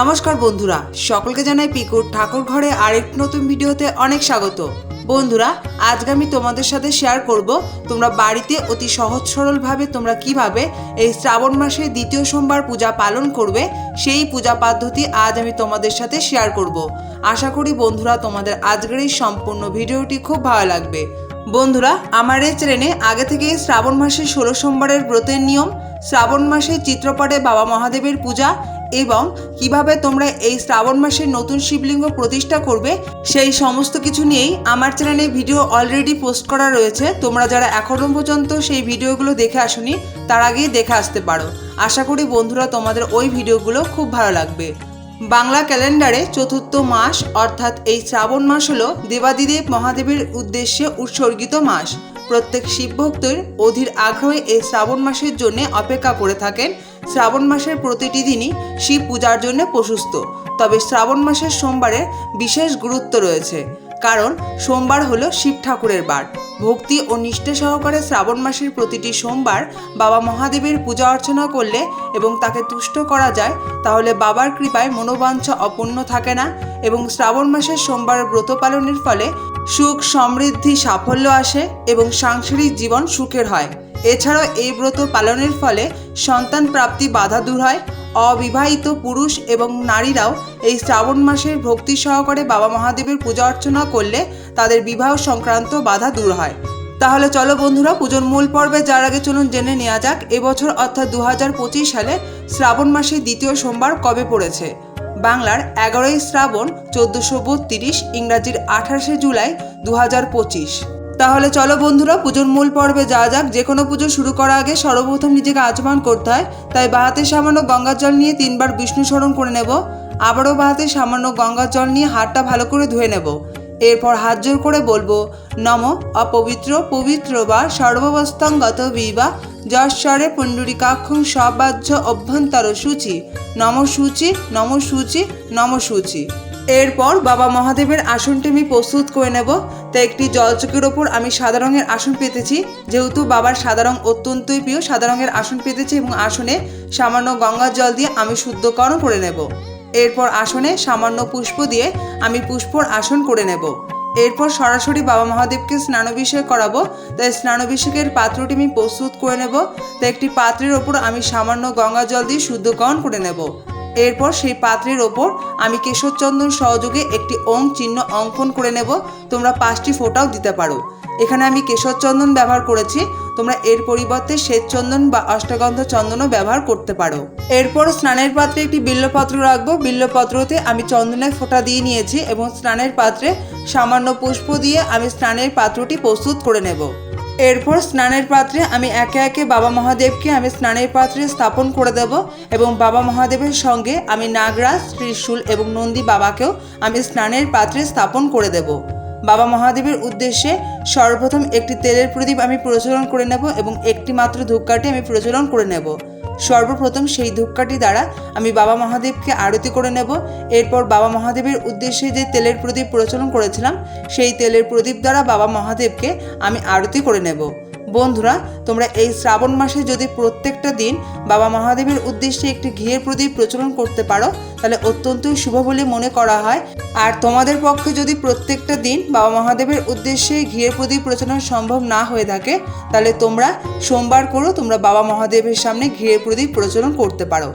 নমস্কার বন্ধুরা, সকলকে জানাই পিকুর ঠাকুর ঘরে আরেকটি নতুন ভিডিওতে অনেক স্বাগত। বন্ধুরা, আজকে আমি তোমাদের সাথে শেয়ার করব তোমরা বাড়িতে অতি সহজ সরলভাবে তোমরা কীভাবে এই শ্রাবণ মাসে দ্বিতীয় সোমবার পূজা পালন করবে, সেই পূজা পদ্ধতি আজ আমি তোমাদের সাথে শেয়ার করব। আশা করি বন্ধুরা, তোমাদের আজকের এই সম্পূর্ণ ভিডিওটি খুব ভালো লাগবে। বন্ধুরা, আমার এই চ্যানেলে আগে থেকে শ্রাবণ মাসে ষোলো সোমবারের ব্রতের নিয়ম, শ্রাবণ মাসে চিত্রপটে বাবা মহাদেবের পূজা এবং কীভাবে তোমরা এই শ্রাবণ মাসে নতুন শিবলিঙ্গ প্রতিষ্ঠা করবে, সেই সমস্ত কিছু নিয়েই আমার চ্যানেলে ভিডিও অলরেডি পোস্ট করা রয়েছে। তোমরা যারা এখনও পর্যন্ত সেই ভিডিওগুলো দেখে আসনি, তার আগেই দেখে আসতে পারো। আশা করি বন্ধুরা, তোমাদের ওই ভিডিওগুলো খুব ভালো লাগবে। বাংলা ক্যালেন্ডারে চতুর্থ মাস, অর্থাৎ এই শ্রাবণ মাস হলো দেবাদিদেব মহাদেবের উদ্দেশ্যে উৎসর্গিত মাস। প্রত্যেক শিব ভক্তের অধীর আগ্রহে এই শ্রাবণ মাসের জন্য অপেক্ষা করে থাকেন। শ্রাবণ মাসের প্রতিটি দিনই শিব পূজার জন্য প্রশস্ত। তবে শ্রাবণ মাসের সোমবারে বিশেষ গুরুত্ব রয়েছে, কারণ সোমবার হলো শিব ঠাকুরের বার। ভক্তি ও নিষ্ঠা সহকারে শ্রাবণ মাসের প্রতিটি সোমবার বাবা মহাদেবের পূজা অর্চনা করলে এবং তাকে তুষ্ট করা যায়, তাহলে বাবার কৃপায় মনোবাঞ্ছা অপূর্ণ থাকে না এবং শ্রাবণ মাসের সোমবার ব্রত পালনের ফলে সুখ, সমৃদ্ধি, সাফল্য আসে এবং সাংসারিক জীবন সুখের হয়। এছাড়াও এই ব্রত পালনের ফলে সন্তান প্রাপ্তি বাধা দূর হয়। অবিবাহিত পুরুষ এবং নারীরাও এই শ্রাবণ মাসের ভক্তি সহকারে বাবা মহাদেবের পূজা অর্চনা করলে তাদের বিবাহ সংক্রান্ত বাধা দূর হয়। তাহলে চলো বন্ধুরা, পুজোর মূল পর্বে যার আগে চলুন জেনে নেওয়া যাক, এবছর অর্থাৎ দু হাজার পঁচিশ সালে শ্রাবণ মাসের দ্বিতীয় সোমবার কবে পড়েছে? বাংলার এগারোই শ্রাবণ চোদ্দোশো বত্রিশ ইংরাজির আঠাশে জুলাই দু হাজার পঁচিশ। তাহলে চলো বন্ধুরা, পুজোর মূল পর্বে যাওয়া যাক। যে কোনো পুজো শুরু করার আগে সর্বপ্রথম নিজেকে আচমান করতে হয়। তাই বাহাতে সামান্য গঙ্গার জল নিয়ে তিনবার বিষ্ণু স্মরণ করে নেব। আবারও বাহাতে সামান্য গঙ্গার জল নিয়ে হাতটা ভালো করে ধুয়ে নেব। এরপর হাত জোর করে বলব, নম অপবিত্র পবিত্র বা সর্ববস্থাঙ্গত বিবা যশ্বরে পুণ্ডরিকাক্ষং সবাহ্য অভ্যন্তর সূচি। নম সূচি নম সূচি নম সূচি। এরপর বাবা মহাদেবের আসনটি আমি প্রস্তুত করে নেব। তাই একটি জলচকের ওপর আমি সাদা রঙের আসন পেতেছি। যেহেতু বাবার সাদা রং অত্যন্তই প্রিয়, সাদা রঙের আসন পেতেছি এবং আসনে সামান্য গঙ্গার জল দিয়ে আমি শুদ্ধকরণ করে নেব। এরপর আসনে সামান্য পুষ্প দিয়ে আমি পুষ্পর আসন করে নেব। এরপর সরাসরি বাবা মহাদেবকে স্নানাভিষেক করাবো। তাই স্নানাভিষেকের পাত্রটি আমি প্রস্তুত করে নেব। তাই একটি পাত্রের ওপর আমি সামান্য গঙ্গা জল দিয়ে শুদ্ধকরণ করে নেব। এরপর সেই পাত্রের ওপর আমি কেশরচন্দন সহযোগে একটি ওং চিহ্ন অঙ্কন করে নেব। তোমরা পাঁচটি ফোঁটাও দিতে পারো। এখানে আমি কেশর চন্দন ব্যবহার করেছি। তোমরা এর পরিবর্তে শ্বেত চন্দন বা অষ্টগন্ধ চন্দনও ব্যবহার করতে পারো। এরপর স্নানের পাত্রে একটি বিল্লপত্র রাখব। বিল্লপত্রতে আমি চন্দনের ফোঁটা দিয়ে নিয়েছি এবং স্নানের পাত্রে সামান্য পুষ্প দিয়ে আমি স্নানের পাত্রটি প্রস্তুত করে নেব। এরপর স্নানের পাত্রে আমি একে একে বাবা মহাদেবকে আমি স্নানের পাত্রে স্থাপন করে দেব এবং বাবা মহাদেবের সঙ্গে আমি নাগরাজ, ত্রিশূল এবং নন্দী বাবাকেও আমি স্নানের পাত্রে স্থাপন করে দেব। বাবা মহাদেবের উদ্দেশ্যে সর্বপ্রথম একটি তেলের প্রদীপ আমি প্রচলন করে নেব এবং একটি মাত্র ধূপকাঠি আমি প্রচলন করে নেব। সর্বপ্রথম সেই ধূপকাঠি দ্বারা আমি বাবা মহাদেবকে আরতি করে নেব। এরপর বাবা মহাদেবের উদ্দেশ্যে যে তেলের প্রদীপ প্রচলন করেছিলাম, সেই তেলের প্রদীপ দ্বারা বাবা মহাদেবকে আমি আরতি করে নেব। বন্ধুরা, তোমরা এই শ্রাবণ মাসে যদি প্রত্যেকটা দিন বাবা মহাদেবের উদ্দেশ্যে একটি ঘিয়ের প্রদীপ প্রচলন করতে পারো, তাহলে অত্যন্তই শুভ বলে মনে করা হয়। আর তোমাদের পক্ষে যদি প্রত্যেকটা দিন বাবা মহাদেবের উদ্দেশ্যে ঘিয়ের প্রদীপ প্রচলন সম্ভব না হয়ে থাকে, তাহলে তোমরা সোমবার করো তোমরা বাবা মহাদেবের সামনে ঘিয়ের প্রদীপ প্রচলন করতে পারো।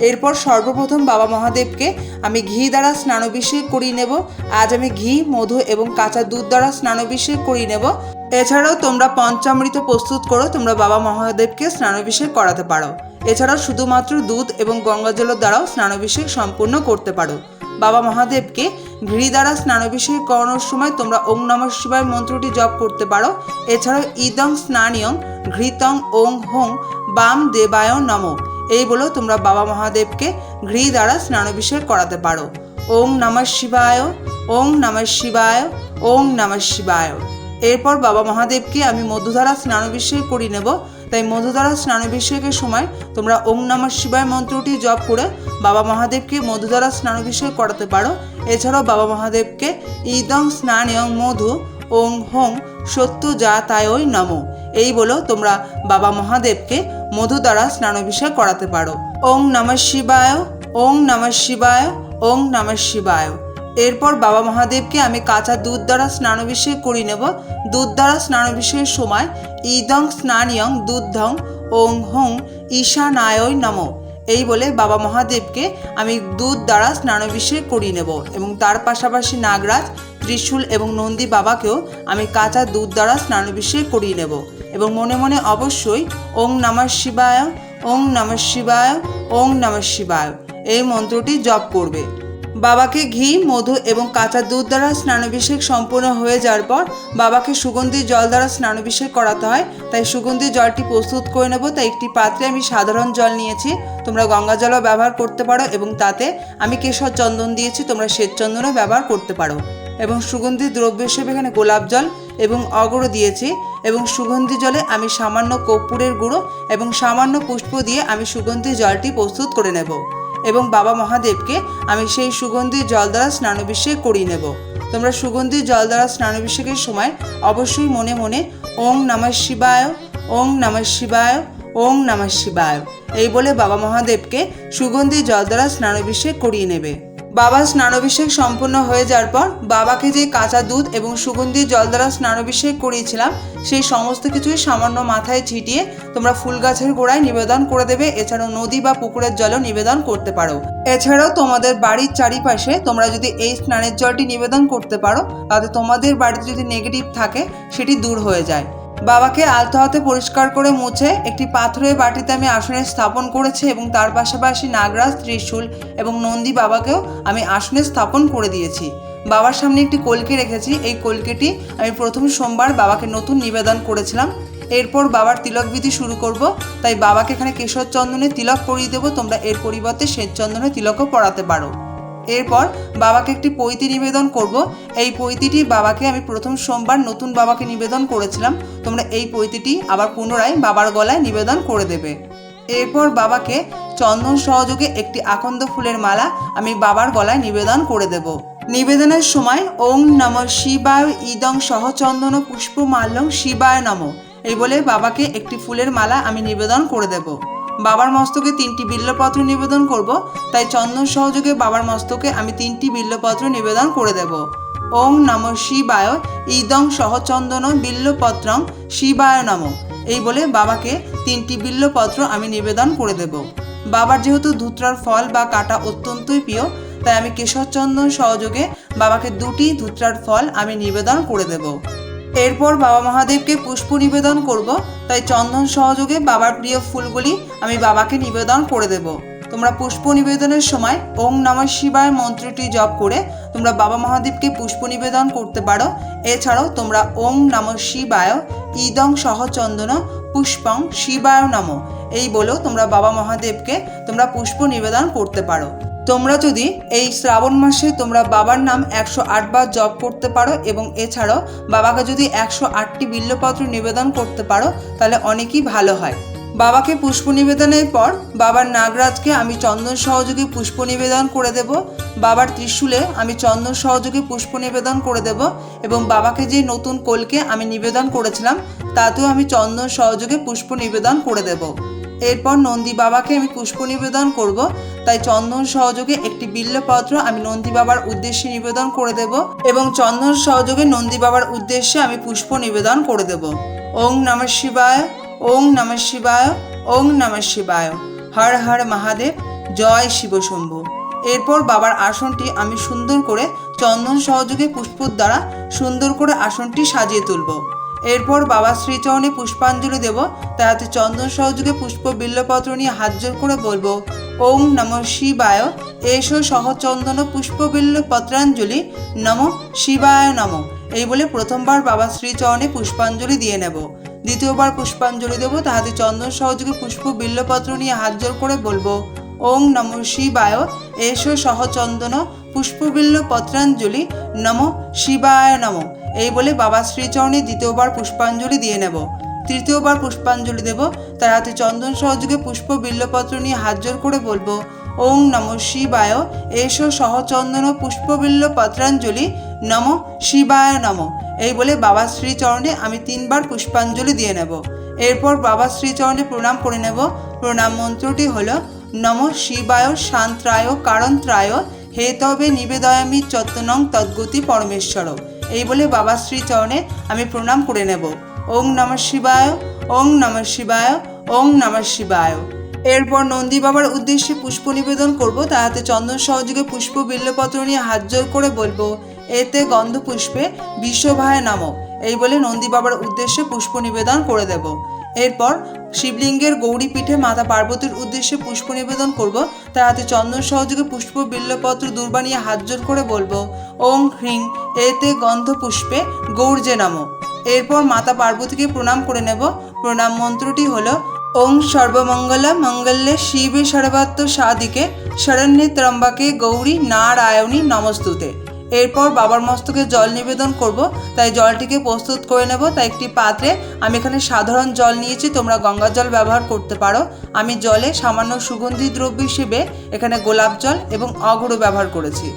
এরপর সর্বপ্রথম বাবা মহাদেবকে আমি ঘি দ্বারা স্নানাভিষেক করিয়ে নেব। আজ আমি ঘি, মধু এবং কাঁচা দুধ দ্বারা স্নানাভিষেক করিয়ে নেব। এছাড়াও তোমরা পঞ্চামৃত প্রস্তুত করো, তোমরা বাবা মহাদেবকে স্নানাভিষেক করাতে পারো। এছাড়াও শুধুমাত্র দুধ এবং গঙ্গাজলের দ্বারাও স্নানাভিষেক সম্পূর্ণ করতে পারো। বাবা মহাদেবকে ঘৃ দ্বারা স্নানাভিষেক করানোর সময় তোমরা ওং নম শিবায় মন্ত্রটি জপ করতে পারো। এছাড়াও ইদং স্নানিয়ং ঘৃতং ওং হোং বাম দেবায় নম। এই বলেও তোমরা বাবা মহাদেবকে ঘৃ দ্বারা স্নানাভিষেক করাতে পারো। ওং নমঃ শিবায় ওং নমঃ শিবায় ওং নমঃ শিবায়। এরপর বাবা মহাদেবকে আমি মধুধারা স্নানাভিষেক করি নেব। তাই মধুধারা স্নানাভিষেকের সময় তোমরা ওং নমঃ শিবায় মন্ত্রটি জপ করে বাবা মহাদেবকে মধুধারা স্নানাভিষেক করাতে পারো। এছাড়াও বাবা মহাদেবকে ইদং স্নানিয়ং মধু ওং হোং সত্য যা তায়ই নম। এই বলেও তোমরা বাবা মহাদেবকে মধু দ্বারা স্নানাভিষেক করাতে পারো। ওং নমঃ শিবায়, ওং নমঃ শিবায়, ওং নমঃ শিবায়। এরপর বাবা মহাদেবকে আমি কাঁচা দুধ দ্বারা স্নানাভিষেক করি নেব। দুধ দ্বারা স্নানাভিষেকের সময় ইদং স্নানিয়ং দুধং ওং হং ঈশানায় নম। এই বলে বাবা মহাদেবকে আমি দুধ দ্বারা স্নানাভিষেক করিয়ে নেব এবং তার পাশাপাশি নাগরাজ ত্রিশূল এবং নন্দী বাবাকেও আমি কাঁচা দুধ দ্বারা স্নানাভিষেক করিয়ে নেব এবং মনে মনে অবশ্যই ওং নমঃ শিবায়, ওং নমঃ শিবায়, ওং নমঃ শিবায় এই মন্ত্রটি জপ করবে। বাবাকে ঘি, মধু এবং কাঁচা দুধ দ্বারা স্নানাভিষেক সম্পূর্ণ হয়ে যাওয়ার পর বাবাকে সুগন্ধি জল দ্বারা স্নানাভিষেক করাতে হয়। তাই সুগন্ধি জলটি প্রস্তুত করে নেব। তাই একটি পাত্রে আমি সাধারণ জল নিয়েছি। তোমরা গঙ্গা জলও ব্যবহার করতে পারো এবং তাতে আমি কেশর চন্দন দিয়েছি। তোমরা শ্বেত চন্দনও ব্যবহার করতে পারো। এবং সুগন্ধি দ্রব্য হিসেবে এখানে গোলাপ জল এবং অগরো দিয়েছি এবং সুগন্ধি জলে আমি সামান্য কর্পূরের গুঁড়ো এবং সামান্য পুষ্প দিয়ে আমি সুগন্ধি জলটি প্রস্তুত করে নেব এবং বাবা মহাদেবকে আমি সেই সুগন্ধি জল দ্বারা স্নানাভিষেক করিয়ে নেব। তোমরা সুগন্ধি জল দ্বারা স্নানাভিষেকের সময় অবশ্যই মনে মনে ওং নমঃ শিবায় ওং নমঃ শিবায় ওং নমঃ শিবায়। এই বলে বাবা মহাদেবকে সুগন্ধি জল দ্বারা স্নানাভিষেক করিয়ে নেবে। বাবা স্নানাভিষেক সম্পূর্ণ হয়ে যাওয়ার পর বাবাকে যে কাঁচা দুধ এবং সুগন্ধি জল দ্বারা স্নানাভিষেক করিয়েছিলাম, সেই সমস্ত কিছুই সামান্য মাথায় ছিটিয়ে তোমরা ফুল গাছের গোড়ায় নিবেদন করে দেবে। এছাড়াও নদী বা পুকুরের জলও নিবেদন করতে পারো। এছাড়াও তোমাদের বাড়ির চারিপাশে তোমরা যদি এই স্নানের জলটি নিবেদন করতে পারো, তাতে তোমাদের বাড়িতে যদি নেগেটিভ থাকে, সেটি দূর হয়ে যায়। বাবাকে আলতো হাতে পরিষ্কার করে মুছে একটি পাথরের বাটিতে আমি আসনে স্থাপন করেছি এবং তার পাশাপাশি নাগরাজ, ত্রিশূল এবং নন্দী বাবাকেও আমি আসনে স্থাপন করে দিয়েছি। বাবার সামনে একটি কলকে রেখেছি। এই কলকেটি আমি প্রথম সোমবার বাবাকে নতুন নিবেদন করেছিলাম। এরপর বাবার তিলক বিধি শুরু করব। তাই বাবাকে এখানে কেশর চন্দনে তিলক পরিয়ে দেবো। তোমরা এর পরিবর্তে শ্বেত চন্দনে তিলকও পড়াতে পারো। এরপর বাবাকে একটি পৈতি নিবেদন করব। এই পৈতিটি বাবাকে আমি প্রথম সোমবার নতুন বাবাকে নিবেদন করেছিলাম। তোমরা এই পৈতিটি আবার পুনরায় বাবার গলায় নিবেদন করে দেবে। এরপর বাবাকে চন্দন সহযোগে একটি আকন্দ ফুলের মালা আমি বাবার গলায় নিবেদন করে দেব। নিবেদনের সময় ওং নম শিবায় ইদং সহচন্দন পুষ্প মাল্যং শিবায় নম। এই বলে বাবাকে একটি ফুলের মালা আমি নিবেদন করে দেব। বাবার মস্তকে তিনটি বিল্লপত্র নিবেদন করব, তাই চন্দন সহযোগে বাবার মস্তকে আমি তিনটি বিল্লপত্র নিবেদন করে দেব। ওং নম শিবায় ইদং সহচন্দন বিল্লপত্রং শিবায় নম। এই বলে বাবাকে তিনটি বিল্লপত্র আমি নিবেদন করে দেব। বাবার যেহেতু ধুত্রার ফল বা কাটা অত্যন্তই প্রিয়, তাই আমি কেশরচন্দন সহযোগে বাবাকে দুটি ধুত্রার ফল আমি নিবেদন করে দেব। এরপর বাবা মহাদেবকে পুষ্প নিবেদন করব, তাই চন্দন সহযোগে বাবার প্রিয় ফুলগুলি আমি বাবাকে নিবেদন করে দেব। তোমরা পুষ্প নিবেদনের সময় ওং নমঃ শিবায় মন্ত্রটি জপ করে তোমরা বাবা মহাদেবকে পুষ্প নিবেদন করতে পারো। এছাড়াও তোমরা ওং নমঃ শিবায় ইদং সহচন্দন পুষ্পং শিবায় নম। এই বলেও তোমরা বাবা মহাদেবকে তোমরা পুষ্প নিবেদন করতে পারো। তোমরা যদি এই শ্রাবণ মাসে তোমরা বাবার নাম একশো বার জপ করতে পারো এবং এছাড়াও বাবাকে যদি একশো আটটি বিল্লপত্র নিবেদন করতে পারো, তাহলে অনেকই ভালো হয়। বাবাকে পুষ্প নিবেদনের পর বাবার নাগরাজকে আমি চন্দন সহযোগে পুষ্প নিবেদন করে দেব। বাবার ত্রিশূলে আমি চন্দন সহযোগে পুষ্প নিবেদন করে দেব এবং বাবাকে যে নতুন কোলকে আমি নিবেদন করেছিলাম, তাতেও আমি চন্দন সহযোগে পুষ্প নিবেদন করে দেব। এরপর নন্দী বাবাকে আমি পুষ্প নিবেদন করব, তাই চন্দন সহযোগে একটি বিল্লপত্র আমি নন্দী বাবার উদ্দেশ্যে নিবেদন করে দেব এবং চন্দন সহযোগে নন্দী বাবার উদ্দেশ্যে আমি পুষ্প নিবেদন করে দেব। ওং নমঃ শিবায়, ওং নমঃ শিবায়, ওং নমঃ শিবায়। হর হর মহাদেব, জয় শিব শম্ভু। এরপর বাবার আসনটি আমি সুন্দর করে চন্দন সহযোগে পুষ্পর দ্বারা সুন্দর করে আসনটি সাজিয়ে তুলব। এরপর বাবা শ্রীচরণে পুষ্পাঞ্জলি দেব তাই হাতে চন্দন সহযোগে পুষ্প বিল্লপত্র নিয়ে হাত জোর করে বলব ওং নম শিবায়, এসো সহচন্দন পুষ্প বিল্ল পত্রাঞ্জলি নম শিবায় নম। এই বলে প্রথমবার বাবা শ্রীচরণে পুষ্পাঞ্জলি দিয়ে নেব। দ্বিতীয়বার পুষ্পাঞ্জলি দেব, তাহাতে চন্দন সহযোগে পুষ্প বিল্লপত্র নিয়ে হাত জোর করে বলব ওং নম শিবায়, এসো সহচন্দন পুষ্পবিল্ল পত্রাঞ্জলি নম শিবায় নম। এই বলে বাবা শ্রীচরণে দ্বিতীয়বার পুষ্পাঞ্জলি দিয়ে নেব। তৃতীয়বার পুষ্পাঞ্জলি দেব। তার হাতে চন্দন সহযোগে পুষ্প বিল্লপত্র নিয়ে হাত জোর করে বলব, ওং নম শিবায়। এসো সহচন্দন পুষ্পবিল্ল পত্রাঞ্জলি নম শিবায় নম। এই বলে বাবা শ্রীচরণে আমি তিনবার পুষ্পাঞ্জলি দিয়ে নেব। এরপর বাবা শ্রীচরণে প্রণাম করে নেব। প্রণাম মন্ত্রটি হলো, নম শিবায় শান্ত্রায় কারন্ত্রায় হে তবে নিবেদয়ামি চত্বনং তদ্গতি পরমেশ্বর। এই বলে বাবা শ্রীচরণে আমি প্রণাম করে নেব। ওং নম শিবায়, ওং নম শিবায়, ওং নম শিবায়। এরপর নন্দী বাবার উদ্দেশ্যে পুষ্প নিবেদন করব। তাহাতে চন্দন সহযোগে পুষ্প বিল্লপত্র নিয়ে হাত জোর করে বলব, এতে গন্ধ পুষ্পে বিশ্বভায় নামক এই বলে নন্দী বাবার উদ্দেশ্যে পুষ্প নিবেদন করে দেব। এরপর শিবলিঙ্গের গৌরী পীঠে মাতা পার্বতীর উদ্দেশ্যে পুষ্প নিবেদন করব। তার হাতে চন্দন সহযোগে পুষ্প, বিল্লপত্র, দূর্বা নিয়ে হাত জোর করে বলব, ওং হ্রিং, এতে গন্ধ পুষ্পে গৌর্যে নাম। এরপর মাতা পার্বতীকে প্রণাম করে নেব। প্রণাম মন্ত্রটি হলো, ওং সর্বমঙ্গল মঙ্গলে শিবে সর্বাত্ম সাদিকে শরণ্যে ত্রম্বাকে গৌরী নারায়ণী নমস্তুতে। এরপর বাবার মস্তকে জল নিবেদন করব, তাই জলটিকে প্রস্তুত করে নেব। তাই একটি পাত্রে আমি এখানে সাধারণ জল নিয়েছি, তোমরা গঙ্গা জল ব্যবহার করতে পারো। আমি জলে সামান্য সুগন্ধি দ্রব্য হিসেবে এখানে গোলাপ জল এবং অগুঁড়ো ব্যবহার করেছি।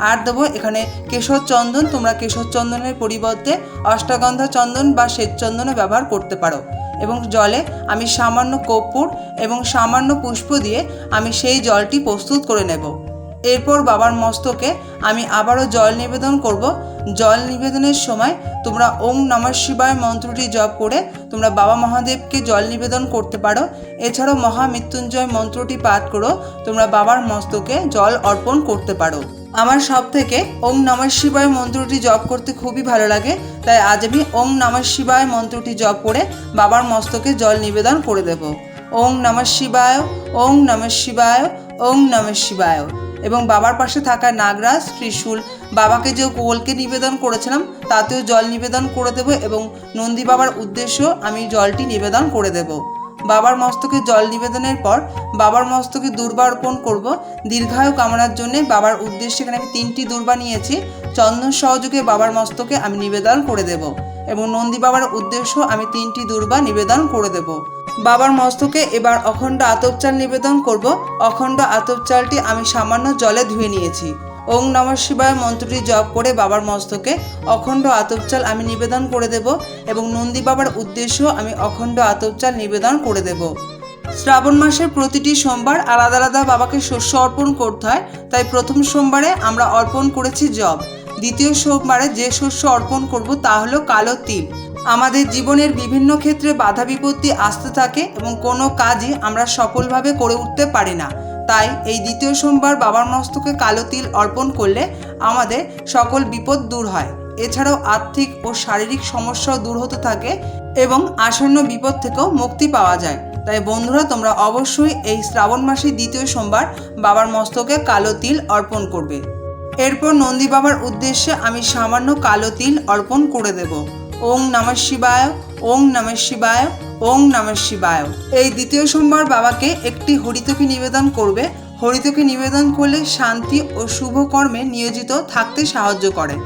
আর দেবো এখানে কেশর চন্দন, তোমরা কেশর চন্দনের পরিবর্তে অষ্টগন্ধা চন্দন বা শ্বেত চন্দনও ব্যবহার করতে পারো। এবং জলে আমি সামান্য কর্পূর এবং সামান্য পুষ্প দিয়ে আমি সেই জলটি প্রস্তুত করে নেব। এরপর বাবার মস্তকে আমি আবারও জল নিবেদন করব। জল নিবেদনের সময় তোমরা ওং নমঃ শিবায় মন্ত্রটি জপ করে তোমরা বাবা মহাদেবকে জল নিবেদন করতে পারো। এছাড়াও মহামৃত্যুঞ্জয় মন্ত্রটি পাঠ করো, তোমরা বাবার মস্তকে জল অর্পণ করতে পারো। আমার সব থেকে ওং নমঃ শিবায় মন্ত্রটি জপ করতে খুবই ভালো লাগে, তাই আজ আমি ওং নমঃ শিবায় মন্ত্রটি জপ করে বাবার মস্তকে জল নিবেদন করে দেব। ওং নমঃ শিবায়, ওং নমঃ শিবায়, ওং নমঃ শিবায়। এবং বাবার পাশে থাকা নাগরাজ, ত্রিশূল, বাবাকে যে কোলকে নিবেদন করেছিলাম, তাতেও জল নিবেদন করে দেব এবং নন্দী বাবার উদ্দেশ্য, আমি জলটি নিবেদন করে দেব। বাবার মস্তকে জল নিবেদনের পর, বাবার মস্তকে দুর্বা অর্পণ করব। দীর্ঘায়ু কামনার জন্য বাবার উদ্দেশ্যে এখানে আমি তিনটি দুর্বা নিয়েছি। চন্দন সহযোগে বাবার মস্তকে আমি নিবেদন করে দেব এবং নন্দী বাবার উদ্দেশ্য, আমি তিনটি দুর্বা নিবেদন করে দেব। বাবার মস্তকে এবার অখণ্ড আতপ চাল নিবেদন করব। অখণ্ড আতপ চালটি আমি সামান্য জলে ধুয়ে নিয়েছি। ওং নমঃ শিবায় মন্ত্রটি জপ করে বাবার মস্তকে অখণ্ড আতপ চাল আমি নিবেদন করে দেব এবং নন্দী বাবার উদ্দেশ্য আমি অখণ্ড আতপ চাল নিবেদন করে দেব। শ্রাবণ মাসের প্রতিটি সোমবার আলাদা আলাদা বাবাকে শস্য অর্পণ করতে হয়, তাই প্রথম সোমবারে আমরা অর্পণ করেছি জব দ্বিতীয় সোমবারে যে শস্য অর্পণ করব তা হলো কালো তিল। আমাদের জীবনের বিভিন্ন ক্ষেত্রে বাধা বিপত্তি আসতে থাকে এবং কোনো কাজই আমরা সফলভাবে করে উঠতে পারি না। তাই এই দ্বিতীয় সোমবার বাবার মস্তকে কালো তিল অর্পণ করলে আমাদের সকল বিপদ দূর হয়। এছাড়াও আর্থিক ও শারীরিক সমস্যাও দূর হতে থাকে এবং আসন্ন বিপদ থেকেও মুক্তি পাওয়া যায়। তাই বন্ধুরা, তোমরা অবশ্যই এই শ্রাবণ মাসের দ্বিতীয় সোমবার বাবার মস্তকে কালো তিল অর্পণ করবে। এরপর নন্দী বাবার উদ্দেশ্যে আমি সামান্য কালো তিল অর্পণ করে দেব। ওং নমঃ শিবায়, ওং নমঃ শিবায়, ওং নমঃ শিবায়। এই দ্বিতীয় সোমবার বাবাকে একটি হরিতকি নিবেদন করবে। হরিতকি নিবেদন করলে শান্তি ও শুভ কর্মে নিয়োজিত থাকতে সাহায্য করে।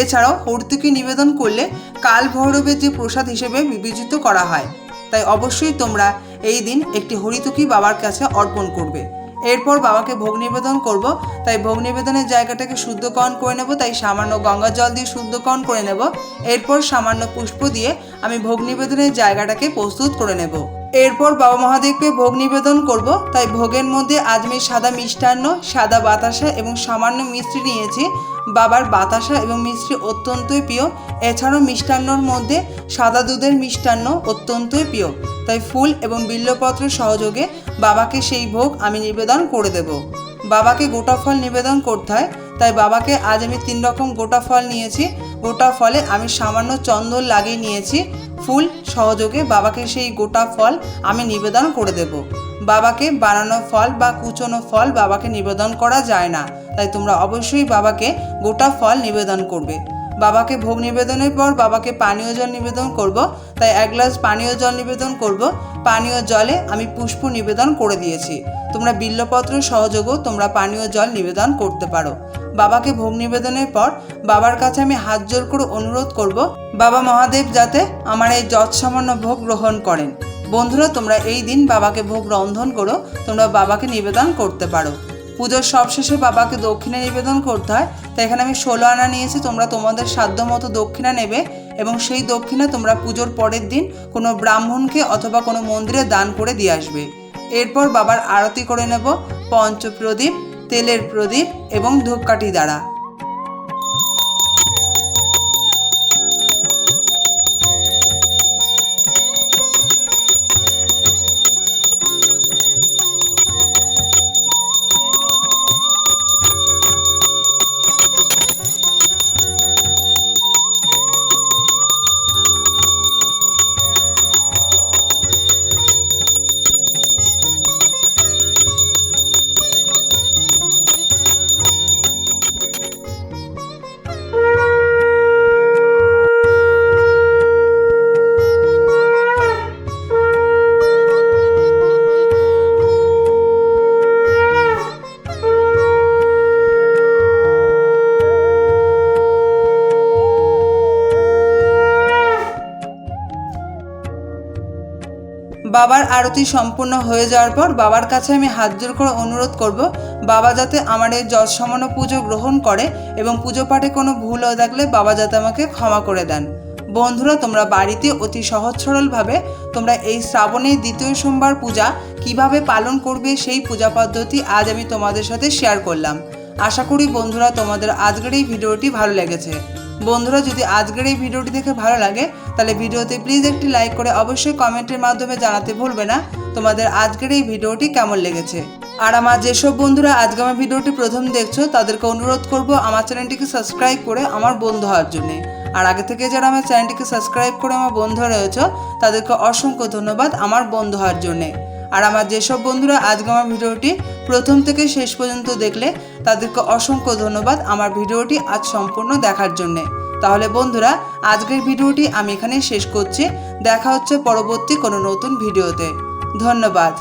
এছাড়াও হরিতকি নিবেদন করলে কাল ভৈরবের যে প্রসাদ হিসেবে বিবেচিত করা হয়, তাই অবশ্যই তোমরা এই দিন একটি হরিতকি বাবার কাছে অর্পণ করবে। এরপর বাবাকে ভোগ নিবেদন করব। তাই ভোগ নিবেদনের জায়গাটাকে শুদ্ধকরণ করে নেব। তাই সামান্য গঙ্গা জল দিয়ে শুদ্ধকরণ করে নেব। এরপর সামান্য পুষ্প দিয়ে আমি ভোগ নিবেদনের জায়গাটাকে প্রস্তুত করে নেব। এরপর বাবা মহাদেবকে ভোগ নিবেদন করব। তাই ভোগের মধ্যে আজ আমি সাদা মিষ্টান্ন, সাদা বাতাসা এবং সামান্য মিষ্টি নিয়েছি। বাবার বাতাসা এবং মিষ্টি অত্যন্তই প্রিয়। এছাড়াও মিষ্টান্নর মধ্যে সাদা দুধের মিষ্টান্ন অত্যন্তই প্রিয়। তাই ফুল এবং বিল্লপত্র সহযোগে বাবাকে সেই ভোগ আমি নিবেদন করে দেব। বাবাকে গোটা ফল নিবেদন করতে হয়, তাই বাবাকে আজ আমি তিন রকম গোটা ফল নিয়েছি। গোটা ফলে আমি সামান্য চন্দন লাগিয়ে নিয়েছি। ফুল সহযোগে বাবাকে সেই গোটা ফল আমি নিবেদন করে দেব। বাবাকে বানানো ফল বা কুচনো ফল বাবাকে নিবেদন করা যায় না, তাই তোমরা অবশ্যই বাবাকে গোটা ফল নিবেদন করবে। বাবাকে ভোগ নিবেদনের পর বাবাকে পানীয় জল নিবেদন করব। তাই এক গ্লাস পানীয় জল নিবেদন করব। পানীয় জলে আমি পুষ্প নিবেদন করে দিয়েছি। তোমরা বিল্লপত্র সহযোগও তোমরা পানীয় জল নিবেদন করতে পারো। বাবাকে ভোগ নিবেদনের পর বাবার কাছে আমি হাত জোর করে অনুরোধ করব, বাবা মহাদেব যাতে আমার এই যৎসামান্য ভোগ গ্রহণ করেন। বন্ধুরা, তোমরা এই দিন বাবাকে ভোগ রন্ধন করো। তোমরা বাবাকে নিবেদন করতে পারো। পুজোর সব শেষে বাবাকে দক্ষিণা নিবেদন করতে হয়। তাই এখানে আমি ষোলো আনা নিয়েছি, তোমরা তোমাদের সাধ্য মতো দক্ষিণা নেবে এবং সেই দক্ষিণা তোমরা পুজোর পরের দিন কোনো ব্রাহ্মণকে অথবা কোনো মন্দিরে দান করে দিয়ে আসবে। এরপর বাবার আরতি করে নেব, পঞ্চপ্রদীপ, তেলের প্রদীপ এবং ধূপকাঠি দ্বারা। আরতি সম্পূর্ণ হয়ে যাওয়ার পর বাবার কাছে আমি হাত জোর করে অনুরোধ করব, বাবা যাতে আমার এই যশ সমান্য পুজো গ্রহণ করে এবং পুজো পাঠে কোনো ভুল হয়ে থাকলে বাবা যাতে আমাকে ক্ষমা করে দেন। বন্ধুরা, তোমরা বাড়িতে অতি সহজ সরলভাবে তোমরা এই শ্রাবণের দ্বিতীয় সোমবার পূজা কীভাবে পালন করবে সেই পূজা পদ্ধতি আজ আমি তোমাদের সাথে শেয়ার করলাম। আশা করি বন্ধুরা, তোমাদের আজকের এই ভিডিওটি ভালো লেগেছে। বন্ধুরা, যদি আজকের এই ভিডিওটি দেখে ভালো লাগে, তাহলে ভিডিওতে প্লিজ একটি লাইক করে অবশ্যই কমেন্টের মাধ্যমে জানাতে ভুলবে না, তোমাদের আজকের এই ভিডিওটি কেমন লেগেছে? আর আমার যেসব বন্ধুরা আজকে আমার ভিডিওটি প্রথম দেখছ, তাদেরকে অনুরোধ করব আমার চ্যানেলটিকে সাবস্ক্রাইব করে আমার বন্ধু হওয়ার জন্যে। আর আগে থেকে যারা আমার চ্যানেলটিকে সাবস্ক্রাইব করে আমার বন্ধু রয়েছে, তাদেরকে অসংখ্য ধন্যবাদ আমার বন্ধু হওয়ার জন্যে। আর আমার যেসব বন্ধুরা আজকে আমার ভিডিওটি প্রথম থেকে শেষ পর্যন্ত দেখলে, তাদেরকে অসংখ্য ধন্যবাদ আমার ভিডিওটি আজ সম্পূর্ণ দেখার জন্যে। তাহলে বন্ধুরা, আজকের ভিডিওটি আমি এখানে শেষ করছি। দেখা হচ্ছে পরবর্তী কোনো নতুন ভিডিওতে। ধন্যবাদ।